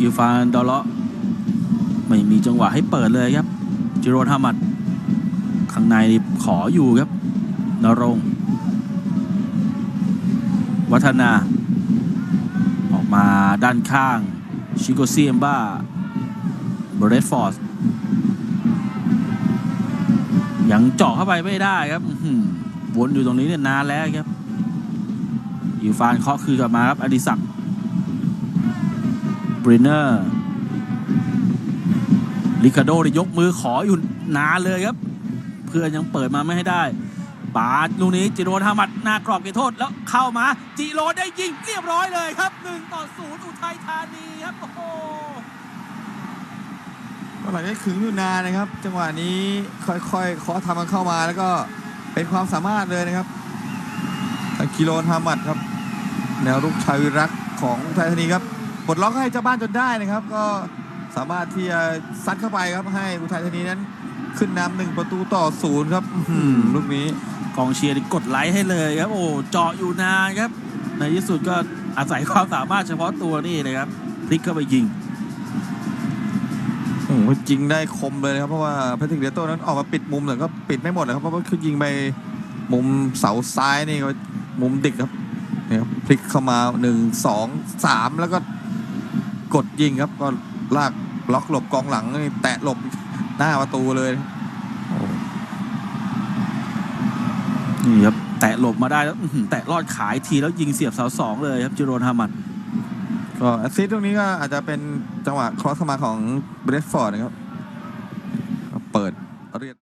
อิฟานดอลเลาะไม่มีจังหวะให้เปิดเลยครับจิโรนฮามัดข้างในขออยู่ครับนรงวัฒนา ออกมาด้านข้าง ชิโกซีเอมบ้าเบรดฟอร์ดยังเจาะเข้าไปไม่ได้ครับวนอยู่ตรงนี้เนี่ยนานแล้วครับอิลฟานเคาะคืนกลับมาครับอดิศักดิ์ บรินเนอร์ลิคาโดได้ยกมือขออยู่นานเลยครับ เพื่อนยังเปิดมาไม่ให้ได้ปาดลูกนี้จิโรนฮามัดหน้ากรอบเขตโทษแล้วเข้ามา จิโรได้ยิงเรียบร้อยเลยครับ1ต่อ0อุทัยธานีครับโอ้โหก็หลังจากขึงอยู่นานนะครับ จังหวะนี้ค่อยๆเคาะทำมันเข้ามาแล้วก็เป็นความสามารถเลยนะครับกิโลนฮามัดครับ แนวรุกชายวิรักของอุทัยธานีครับ ปลดล็อกให้เจ้าบ้านจนได้นะครับ ก็สามารถที่จะซัดเข้าไปครับให้อุทัยธานีนั้น ขึ้นนำหนึ่งประตูต่อศูนย์ครับลูกนี้กองเชียร์กดไลค์ให้เลยครับ โอ้เจาะอยู่นานครับ ในที่สุดก็อาศัยความสามารถเฉพาะตัวนี่เลยครับพลิกเข้าไปยิงโอ้โหจริงได้คมเลยนะครับ เพราะว่าแพทริกเดโต้นั้นออกมาปิดมุมแต่ก็ปิดไม่หมดนะครับเพราะว่าคือยิงไปมุมเสาซ้ายนี่ก็มุมดิกครับนี่ครับพลิกเข้ามาหนึ่งสองสามแล้วก็ กดยิงครับ ก็ลากล็อกหลบกองหลังนี่แตะหลบหน้าประตูเลยนี่ครับแตะหลบมาได้แล้วแตะรอดขายทีแล้วยิงเสียบเสาสองเลยครับจิโรนฮามันก็แอซิสตรงนี้ก็อาจจะเป็นจังหวะครอสมาของเบรดฟอร์ดนะครับเปิดเรียน